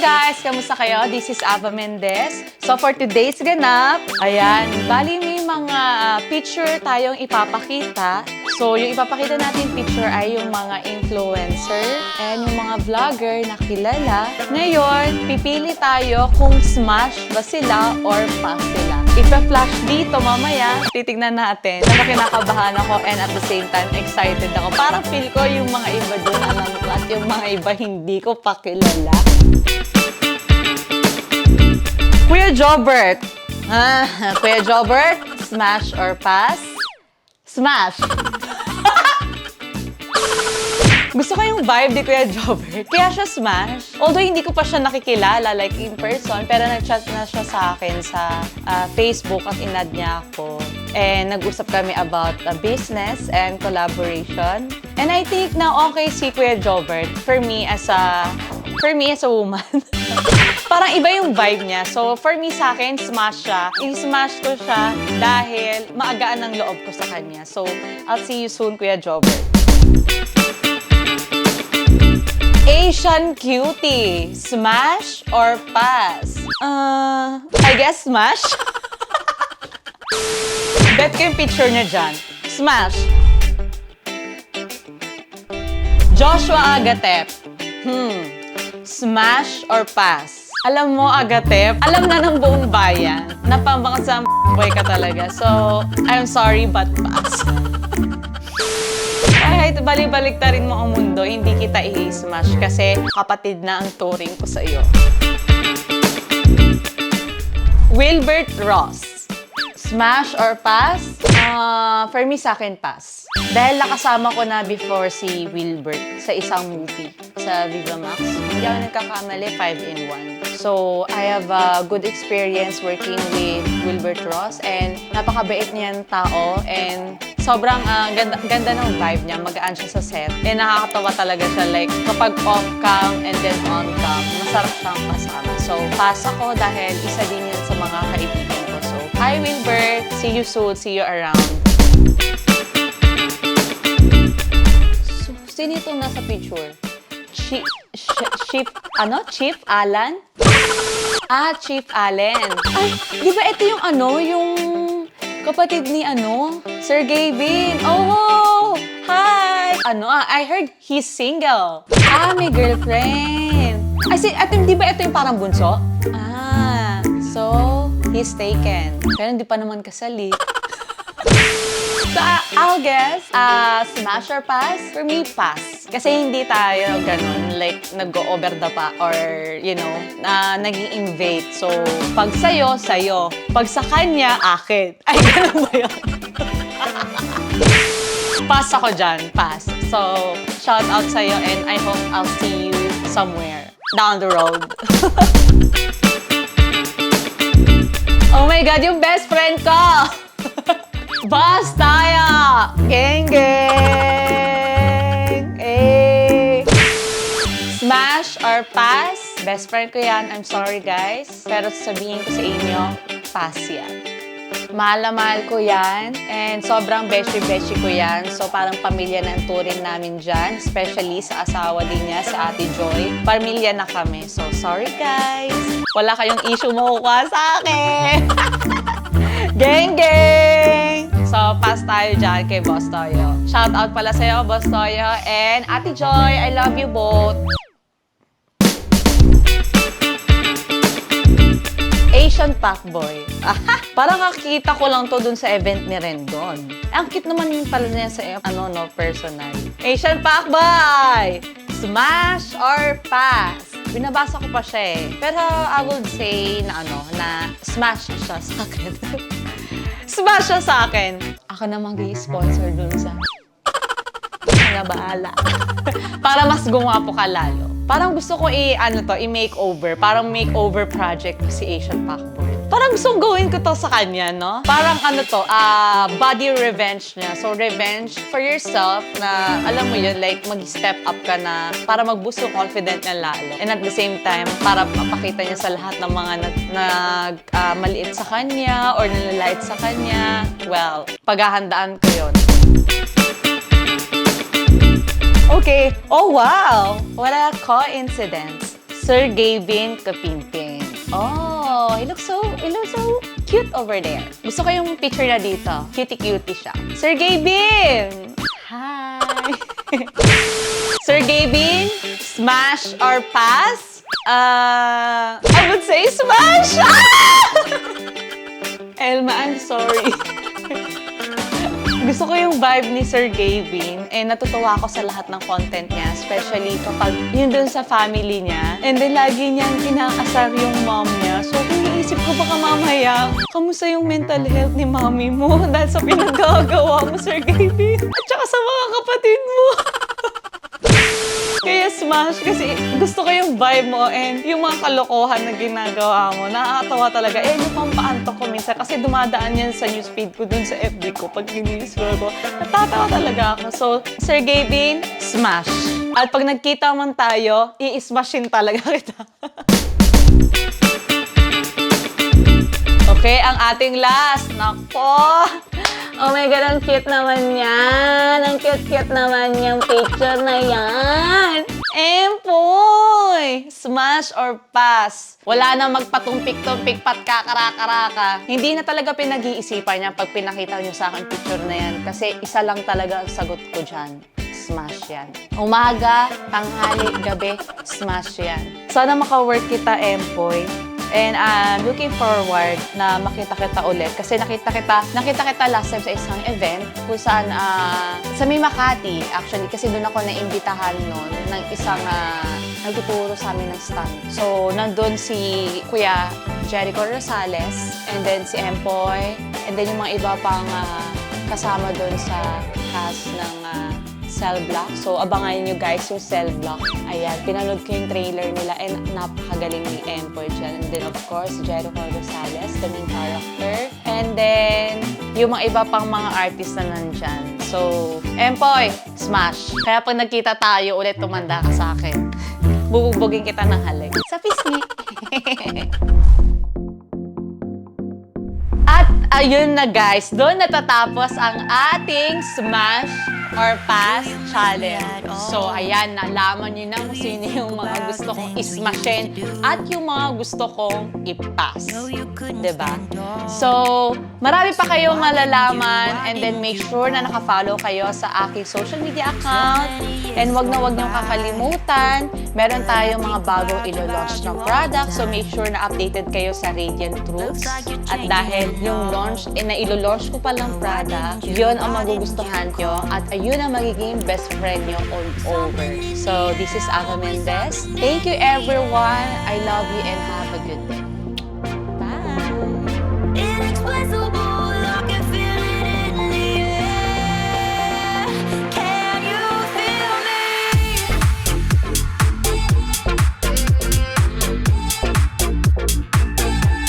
guys! Kamusta kayo? This is Ava Mendez. So for today's ganap, ayan, bali may mga ah, picture tayong ipapakita. So yung ipapakita natin picture ay yung mga influencer and yung mga vlogger na kilala. Ngayon, pipili tayo kung smash ba sila or pass sila. Ipa-flash dito mamaya, titignan natin. Pero kinakabahan ako and at the same time excited ako. Parang feel ko yung mga iba doon alam ko at yung mga iba hindi ko pa Jobert. Ah, Kuya Jobert, smash or pass? Smash. Gusto ko yung vibe ni Kuya Jobert. Kaya siya smash. Although hindi ko pa siya nakikilala like in person, pero nag-chat na siya sa akin sa ah, Facebook at inad niya ako. And nag-usap kami about a business and collaboration. And I think na okay si Kuya Jobert for me as a for me as a woman. Parang iba yung vibe niya. So, for me sa akin, smash siya. I-smash ko siya dahil maagaan ang loob ko sa kanya. So, I'll see you soon, Kuya Jobert. Asian cutie. Smash or pass? Uh, I guess smash. Bet ko yung picture niya dyan. Smash. Joshua Agatep. Hmm. Smash or pass? Alam mo, Agatep, alam na ng buong bayan na pambangsang boy ka talaga. So, I'm sorry, but pass. Kahit balik-balik na rin mo ang mundo, hindi kita i-smash kasi kapatid na ang turing ko sa iyo. Wilbert Ross. Smash or pass? Ah, for me, sa akin, pass. Dahil nakasama ko na before si Wilbert sa isang movie sa Viva Max. Hindi ako nagkakamali, 5 in 1. So, I have a good experience working with Wilbert Ross and napakabait niyang tao and sobrang ah, ganda, ganda ng vibe niya. Magaan siya sa set. And nakakatawa talaga siya. Like, kapag off-cam and then on-cam, masarap siyang kasama. So, pass ako dahil isa din yun sa mga kaibigan hi Wilbert! See you soon. See you around. So, sino itong nasa picture? Chief, Chief, ano? Chief Alan? Ah, Chief Allen. Ay, di ba ito yung ano, yung kapatid ni ano, Sir Gavin. Oh, hi! Ano ah, I heard he's single. Ah, may girlfriend. Ay, si, at di ba ito yung parang bunso? Ah, so, he's taken. Pero hindi pa naman kasali. So, uh, I'll guess, uh, smash or pass? For me, pass. Kasi hindi tayo ganun, like, nag-go-over the pa or, you know, na naging invade. So, pag sa'yo, sa'yo. Pag sa kanya, akin. Ay, ganun ba yun? pass ako dyan, pass. So, shout out sa'yo and I hope I'll see you somewhere down the road. Oh my God, yung best friend ko! Boss tayo! Gang, gang! Eh! Smash or pass? Best friend ko yan. I'm sorry, guys. Pero sasabihin ko sa inyo, pass yan. Mahal na mahal ko yan. And sobrang beshi-beshi ko yan. So parang pamilya na ang turing namin dyan. Especially sa asawa din niya, si Ate Joy. Pamilya na kami. So sorry, guys. Wala kayong issue makukuha sa akin. Gang, gang! So, pass tayo dyan kay Boss Toyo. Shout out pala sa'yo, Boss Toyo. And Ate Joy, I love you both. Asian Packboy. Aha! Parang nakikita ko lang to dun sa event ni Rendon. Ang cute naman yung pala niya sa ano, no, personal. Asian Packboy! Smash or pass? Binabasa ko pa siya eh. Pero I would say na ano, na smash siya sa akin. smash siya sa akin. Ako na mag-sponsor dun sa na bahala. Para mas gumapo ka lalo. Parang gusto ko i, ano to, i-makeover. Parang makeover project ko si Asian Packboy. Parang gawin ko to sa kanya, no? Parang ano to, ah, body revenge niya. So, revenge for yourself na, alam mo yun, like, mag-step up ka na para yung confident niya lalo. And at the same time, para mapakita niya sa lahat ng mga nag, nag ah, maliit sa kanya or nalalait sa kanya. Well, paghahandaan ko yun. Okay. Oh, wow. What a coincidence. Sir Gavin Kapinpin. Oh, he looks so, he looks so cute over there. Gusto ko yung picture na dito. Cutie-cutie siya. Sir Gavin! Hi! Sir Gavin, smash or pass? Uh, I would say smash! Ah! Elma, I'm sorry. Gusto ko yung vibe ni Sir Gavin and natutuwa ako sa lahat ng content niya, especially kapag yun dun sa family niya. And then lagi niyang kinakasar yung mom niya. So kung iisip ko baka mamaya, kamusta yung mental health ni mommy mo dahil sa pinagagawa mo, Sir Gavin? At saka sa mga kapatid mo. Smash kasi gusto ko yung vibe mo and yung mga kalokohan na ginagawa mo. Nakakatawa talaga. Eh, yung pampaantok ko minsan kasi dumadaan yan sa newsfeed ko dun sa FB ko pag giniscroll ko. Natatawa talaga ako. So, Sir Gavin, smash. At pag nagkita man tayo, i-smashin talaga kita. Okay, ang ating last. Nako! Oh my God, ang cute naman yan. Ang cute-cute naman yung picture na yan. Empoy! Smash or pass? Wala na magpatumpik-tumpik pat kakara-karaka. Hindi na talaga pinag-iisipan niya pag pinakita niyo sa akin picture na yan. Kasi isa lang talaga ang sagot ko dyan. Smash yan. Umaga, tanghali, gabi, smash yan. Sana maka-work kita, Empoy. And I'm looking forward na makita kita ulit kasi nakita kita nakita kita last time sa isang event kung saan ah, sa May Makati actually kasi doon ako naimbitahan noon ng isang uh, nagtuturo sa amin ng stand. So nandun si Kuya Jericho Rosales and then si Empoy and then yung mga iba pang ah, kasama doon sa cast ng ah, Cell Block. So, abangan nyo guys yung Cell Block. Ayan, pinanood ko yung trailer nila and napakagaling ni Empoy dyan. And then, of course, Jericho Rosales, the main character. And then, yung mga iba pang mga artist na nandyan. So, Empoy, smash. Kaya pag nagkita tayo ulit, tumanda ka sa akin. Bubugbugin kita ng halik. Sa pisngi. At ayun na guys, doon natatapos ang ating Smash or Pass Challenge. So ayan, nalaman niyo na kung sino yung mga gusto kong ismashin at yung mga gusto kong ipass. 'Di ba? So, marami pa kayong malalaman and then make sure na nakafollow kayo sa aking social media account. And wag na wag niyong kakalimutan, meron tayong mga bagong ilo-launch na product. So make sure na updated kayo sa Radiant Truths. At dahil yung launch, eh, na ilo-launch ko palang product, yun ang magugustuhan nyo at ayun ang magiging best friend nyo all over. So this is Ava Mendez. Thank you everyone. I love you and have a good day.